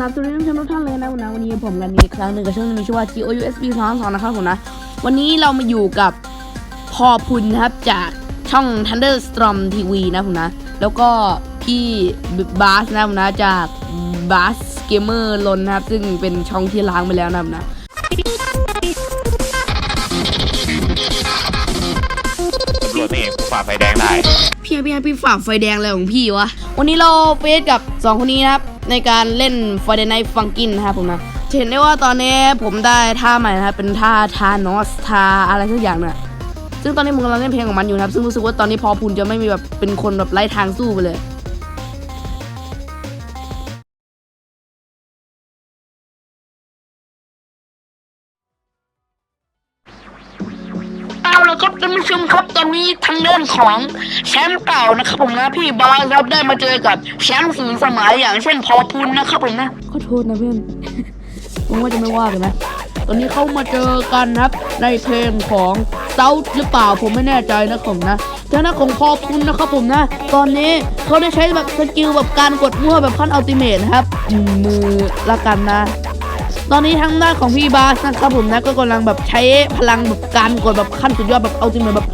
ครับสวัสดีทุกท่านเลยนะวันนี้ผมกันอีกครั้งหนึ่งกับช่องมีชื่อว่า G O USB 2.2นะครับผมนะ วันนี้เรามาอยู่กับพอพุนครับจากช่อง Thunderstorm TV นะผมนะ แล้วก็พี่บาสนะผมนะจากบาสเกมเมอร์ลนนะครับ ซึ่งเป็นช่องที่ล้างไปแล้วนะผมนะ รวจนี่กูฝ่าไฟแดงได้พี่พี่พี่ฝ่าไฟแดงอะไรของพี่วะ วันนี้เราเฟสกับ 2 คนนี้นะครับ ในการเล่นไฟเดนไนฟังกินนะครับผมนะเห็นได้ว่าตอนนี้ผมได้ท่าใหม่นะครับเป็นท่าทานอสท่าอะไรสักอย่างเนี่ยซึ่งตอนนี้มึงกำลังเล่นเพลงของมันอยู่นะครับ ซึ่งรู้สึกว่าตอนนี้พอพูนจะไม่มีแบบเป็นคนแบบไร้ทางสู้ไปเลย ครับท่านผู้ชมครับตอนนี้ทางด้านของแชมป์เก่านะครับผมนะพี่บอยครับได้มาเจอกับแชมป์สีสมัยอย่างเช่นพอพุนนะครับผมนะขอโทษนะเพื่อนผมว่าจะไม่ว่ากันนะตอนนี้เข้ามาเจอกันครับในเพลงของเซาหรือเปล่าผมไม่แน่ใจนะผมนะเจ้าหน้าของพอพุนนะครับผมนะ ตอนนี้เขาได้ใช้แบบสกิลแบบการกดมั่วแบบขั้นอัลติเมทนะครับมือละกันนะ ตอนนี้ทางหน้าของพี่บาสนะครับผมนะก็กำลังแบบใช้พลังแบบการกดแบบขั้นสุดยอดแบบเอาจริงเลยแบบ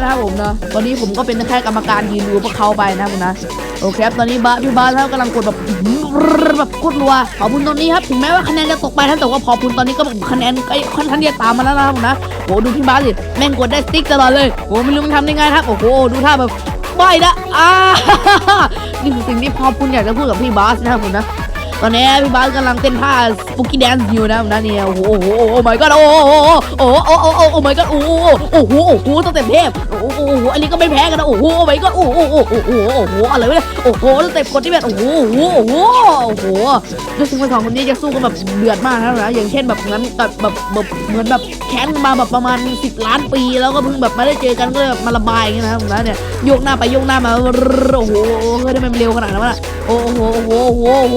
นะครับผมนะตอนนี้ผมก็เป็นแค่กรรมการยืนดูพวกเขาไปนะผมนะโอเคครับตอนนี้บาพี่บาสครักำลังกดแบบแบบกดรัวขอบคุณตอนนี้ครับถึงแม้ว่าคะแนนจะตกไปท่านแต่ว่าพอคุณตอนนี้ก็แบบคะแนนก็ค่อนข้างที่จะตามมาแล้วนะครัผมนะโอ้ดูพี่บาสสิแม่งกดได้สติ๊กตลอดเลยโอ้ไม่รู้มันทำได้ไงครับโอ้โหดูท่าแบบไม่นะอ่านี่คือสิ่งที่พอคุณอยากจะพูดกับพี่บาสนะครับผมนะ ตอนนี้พี่บาสกำลังเต้นท่าสปุกกี้แดนซ์อยู่นะนั่นเนี่ยโอ้โหโอ้โหโอ้ my god โอ้โหโอ้โหโอ้โหโอ้ my god โอ้โหโอ้โหโอ้โหตั้งแต่เทพโอ้โหอันนี้ก็ไม่แพ้กันนะโอ้โห my god โอ้โหโอ้โหโอ้โหโอ้โหอะไรวะเนี่ยโอ้โหตั้งแต่กดที่แบบโอ้โหโอ้โหโอ้โหรู้สึกว่าสองคนนี้จะสู้กันแบบเดือดมากนะนะอย่างเช่นแบบงั้นแบบแบบแบบเหมือนแบบแค้นมาแบบประมาณ 10 ล้านปี แล้วก็เพิ่งแบบมาได้เจอกันก็เลยแบบมาระบายอย่างเงี้ยนะครับนะเนี่ยโยกหน้าไปโยกหน้ามาโอ้โหเฮ้ยทำไมมันเร็วขนาดนั้นวะโอ้โหโอ้โหโอ้โห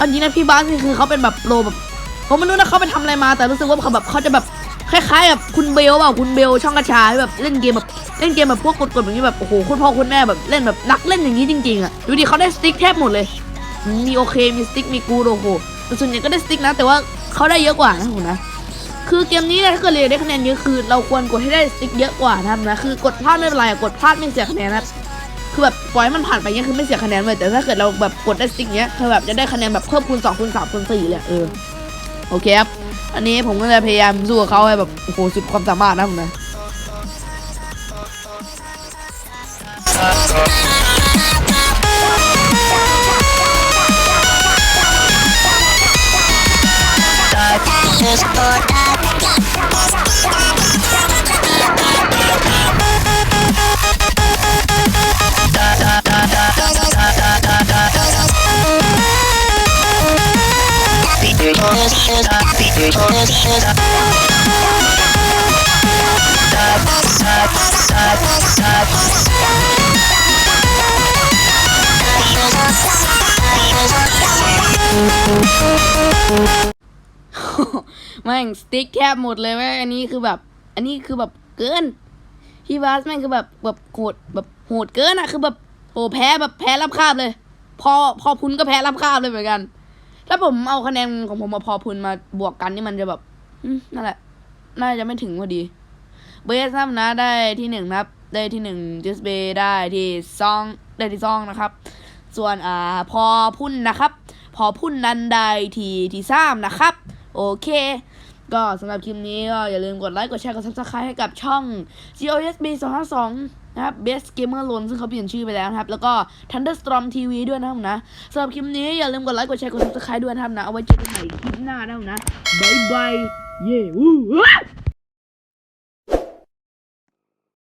อันนี้นะพี่บ้าสนี่คือเขาเป็นแบบโปรแบบผมไม่รู้นะเขาไปทำอะไรมา แต่รู้สึกว่าเขาแบบเขาจะแบบคล้ายๆแบบคุณเบลว่าคุณเบลช่องกระชายแบบเล่นเกมแบบเล่นเกมแบบพวกกดๆแบบนี้แบบโอ้โหคุณพ่อคุณแม่แบบเล่นแบบนักเล่นอย่างนี้จริงๆอะดูดิเขาได้สติ๊กแทบหมดเลย มีโอเคมีสติ๊กมีกูโรโคส่วนใหญ่ก็ได้สติ๊กนะ แต่ว่าเขาได้เยอะกว่านะผมนะคือเกมนี้ถ้าเกิดเรียนได้คะแนนเยอะคือ เราควรกดให้ได้สติ๊กเยอะกว่านะนะคือกดพลาดไม่เป็นไรกดพลาดไม่เสียคะแนนนะ คือแบบปล่อยมันผ่านไปเงี้ยคือไม่เสียคะแนนเลยแต่ถ้าเกิดเราแบบกดได้สติ๊กเงี้ยคือแบบจะได้คะแนนแบบเพิ่มคูณสองคูณสามคูณสี่เลยเออโอเคครับอันนี้ผมก็จะพยายามสู้กับเขาให้แบบโอ้โหสุดความสามารถนะผมนะ แม่งสติ๊กแคบหมดเลยแม่งอันนี้คือแบบ อันนี้คือแบบเกินพี่บาสแม่งคือแบบแบบโหดแบบโหดเกินอะคือแบบโอ้แพ้แบบแพ้รับคาบเลย พอพอพุนก็แพ้รับคาบเลยเหมือนกัน ถ้าผมเอาคะแนนของผมมาพอพุนมาบวกกันนี่มันจะแบบนั่นแหละ น่าจะไม่ถึงพอดี เบสซัมนะได้ที่หนึ่งนะครับ ได้ที่หนึ่งจิสเบได้ที่ซองได้ที่ซองนะครับ ส่วนอ่าพอพุ่นนะครับ พอพุ่นนันได้ที่ที่สามนะครับ โอเค ก็สำหรับคลิปนี้ก็อย่าลืมกดไลค์กดแชร์กด subscribe ให้กับช่อง GOSB 252นะครับ Best Gamer Lone ซึ่งเขาเปลี่ยนชื่อไปแล้วนะครับ แล้วก็ Thunderstorm TV ด้วยนะครับนะสำหรับคลิปนี้อย่าลืมกดไลค์กดแชร์กด subscribe ด้วยนะครับนะ เอาไว้เจอกันใหม่คลิปหน้านะครับนะบายบาย เย้